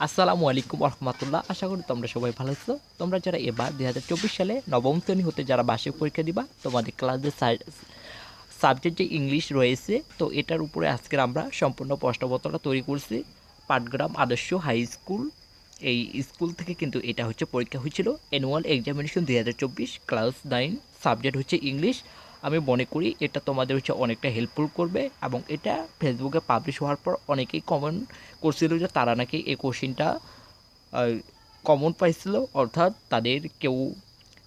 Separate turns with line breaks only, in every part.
আসসালামু আলাইকুম রহমতুল্লাহ আশা করি তোমরা সবাই ভালো আছো। তোমরা যারা এবার দুই হাজার চব্বিশ সালে নবম শ্রেণি হতে যারা বার্ষিক পরীক্ষা দিবা, তোমাদের ক্লাসের সাবজেক্ট যে ইংলিশ রয়েছে। তো এটার উপরে আজকের আমরা সম্পূর্ণ প্রশ্নপত্রটা তৈরি করছি। পাটগ্রাম আদর্শ হাই স্কুল এই স্কুল থেকে কিন্তু এটা হচ্ছে পরীক্ষা হয়েছিল। অ্যানুয়াল এক্সামিনেশন দুই ক্লাস নাইন সাবজেক্ট হচ্ছে ইংলিশ আমি মনে করি এটা তোমাদের হচ্ছে অনেকটা হেল্পফুল করবে এবং এটা ফেসবুকে পাবলিশ হওয়ার পর অনেকেই কমেন্ট করছিল যে তারা নাকি এই কোশ্চিনটা কমন পাইছিল। অর্থাৎ তাদের কেউ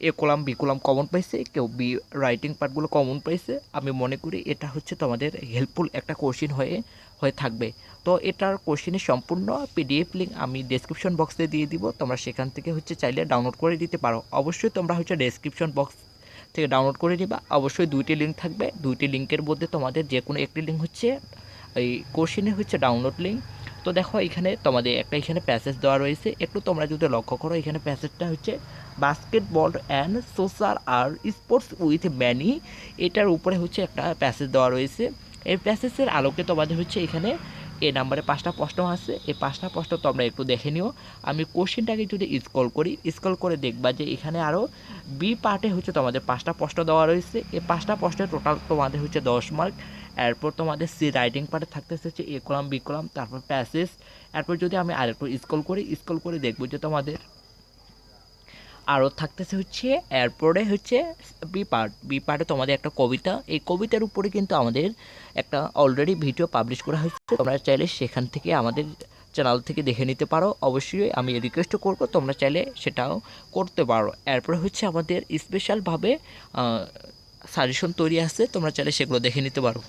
A column, B column common পাইছে, কেউ বি রাইটিং পার্টগুলো কমন পাইছে। আমি মনে করি এটা হচ্ছে তোমাদের হেল্পফুল একটা কোশ্চিন হয়ে হয়ে থাকবে। তো এটার কোশ্চিনের সম্পূর্ণ পিডিএফ লিঙ্ক আমি ডেসক্রিপশন বক্সে দিয়ে দিব। তোমরা সেখান থেকে হচ্ছে চাইলে ডাউনলোড করে দিতে পারো। অবশ্যই তোমরা হচ্ছে ডেসক্রিপশন বক্স থেকে ডাউনলোড করে নিবা। অবশ্যই দুইটি লিঙ্ক থাকবে। দুইটি লিঙ্কের মধ্যে তোমাদের যে কোনো একটি লিঙ্ক হচ্ছে, এই কোশ্চেনের হচ্ছে ডাউনলোড লিঙ্ক তো দেখো এখানে তোমাদের একটা এখানে প্যাসেজ দেওয়া রয়েছে। একটু তোমরা যদি লক্ষ্য করো, এখানে প্যাসেজটা হচ্ছে বাস্কেটবল অ্যান্ড সোশ্যাল আর স্পোর্টস উইথ ম্যানি এটার উপরে হচ্ছে একটা প্যাসেজ দেওয়া রয়েছে। এই প্যাসেজের আলোকে তোমাদের হচ্ছে এখানে এ নাম্বারে পাঁচটা প্রশ্ন আছে এই পাঁচটা প্রশ্ন তোমরা একটু দেখে নিও। আমি কোশ্চেনটাকে যদি স্কল করি স্ক্রল করে দেখবা যে এখানে আরও বি পার্টে হচ্ছে তোমাদের পাঁচটা প্রশ্ন দেওয়া রয়েছে। এই পাঁচটা প্রশ্নের টোটাল তোমাদের হচ্ছে দশ মার্ক এরপর তোমাদের সি রাইটিং পার্টে থাকতে হচ্ছে এ কলাম বি কলাম তারপর প্যাসেজ এরপর যদি আমি আরেকটু স্কল করি স্কল করে দেখব যে তোমাদের আরও থাকতেছে হচ্ছে, এরপরে হচ্ছে বি পার্ট বি পার্টে তোমাদের একটা কবিতা। এই কবিতার উপরে কিন্তু আমাদের একটা অলরেডি ভিডিও পাবলিশ করা হয়েছে। তোমরা চাইলে সেখান থেকে আমাদের চ্যানেল থেকে দেখে নিতে পারো। অবশ্যই আমি রিকোয়েস্ট করব, তোমরা চাইলে সেটাও করতে পারো। এরপরে হচ্ছে আমাদের স্পেশালভাবে সাজেশন তৈরি আছে, তোমরা চাইলে সেগুলো দেখে নিতে পারো।